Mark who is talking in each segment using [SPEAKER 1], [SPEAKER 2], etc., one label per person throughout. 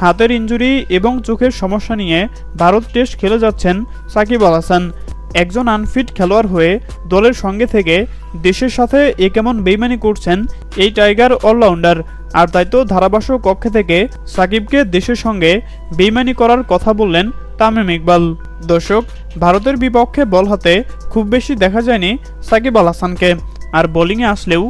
[SPEAKER 1] হাতের ইঞ্জুরি এবং চোখের সমস্যা নিয়ে ভারত টেস্ট খেলে যাচ্ছেন সাকিব আল হাসান। একজন আনফিট খেলোয়াড় হয়ে দলের সঙ্গে থেকে দেশের সাথে এ কেমন বেইমানি করছেন এই টাইগার অলরাউন্ডার আর তাই তো ধারাভাষ্য কক্ষে থেকে সাকিবকে দেশের সঙ্গে বেইমানি করার কথা বললেন তামিম ইকবাল। দর্শক, ভারতের বিপক্ষে বল হাতে খুব বেশি দেখা যায়নি সাকিব আল হাসানকে। আর বোলিংয়ে আসলেও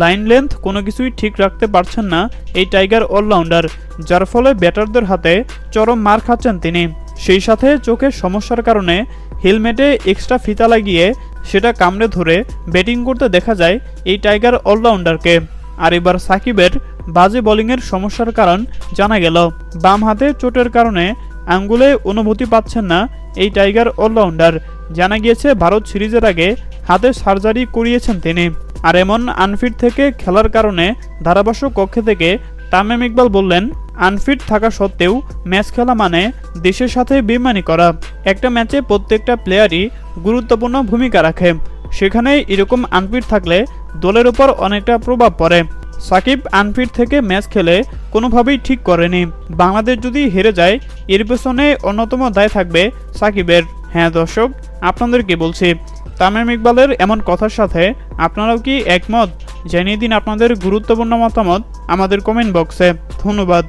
[SPEAKER 1] লাইন লেন্থ কোনো কিছুই ঠিক রাখতে পারছেন না এই টাইগার অলরাউন্ডার, যার ফলে ব্যাটারদের হাতে চরম মার খাচ্ছেন তিনি। সেই সাথে চোখের সমস্যার কারণে হেলমেটে এক্সট্রা ফিতা লাগিয়ে সেটা কামড়ে ধরে ব্যাটিং করতে দেখা যায় এই টাইগার অলরাউন্ডারকে। আর এবার সাকিবের বাজে বোলিংয়ের সমস্যার কারণ জানা গেল। বাম হাতে চোটের কারণে আঙ্গুলে অনুভূতি পাচ্ছেন না এই টাইগার অলরাউন্ডার। জানা গিয়েছে, ভারত সিরিজের আগে হাতে সার্জারি করিয়েছেন তিনি। আর এমন আনফিট থেকে খেলার কারণে ধারাভাষ্য কক্ষে থেকে তামিম ইকবাল বললেন, আনফিট থাকা সত্ত্বেও ম্যাচ খেলা মানে দেশের সাথে বেমানি করা। একটা ম্যাচে প্রত্যেকটা প্লেয়ারই গুরুত্বপূর্ণ ভূমিকা রাখে। সেখানে এরকম আনফিট থাকলে দলের উপর অনেকটা প্রভাব পড়ে। সাকিব আনফিট থেকে ম্যাচ খেলে কোনোভাবেই ঠিক করেনি। বাংলাদেশ যদি হেরে যায়, এর পেছনে অন্যতম দায় থাকবে সাকিবের। হ্যাঁ দর্শক, আপনাদের কি বলছি? তামিম ইকবালের এমন কথার সাথে আপনারাও কি একমত? জানিয়ে দিন আপনাদের গুরুত্বপূর্ণ মতামত আমাদের কমেন্ট বক্সে ধন্যবাদ।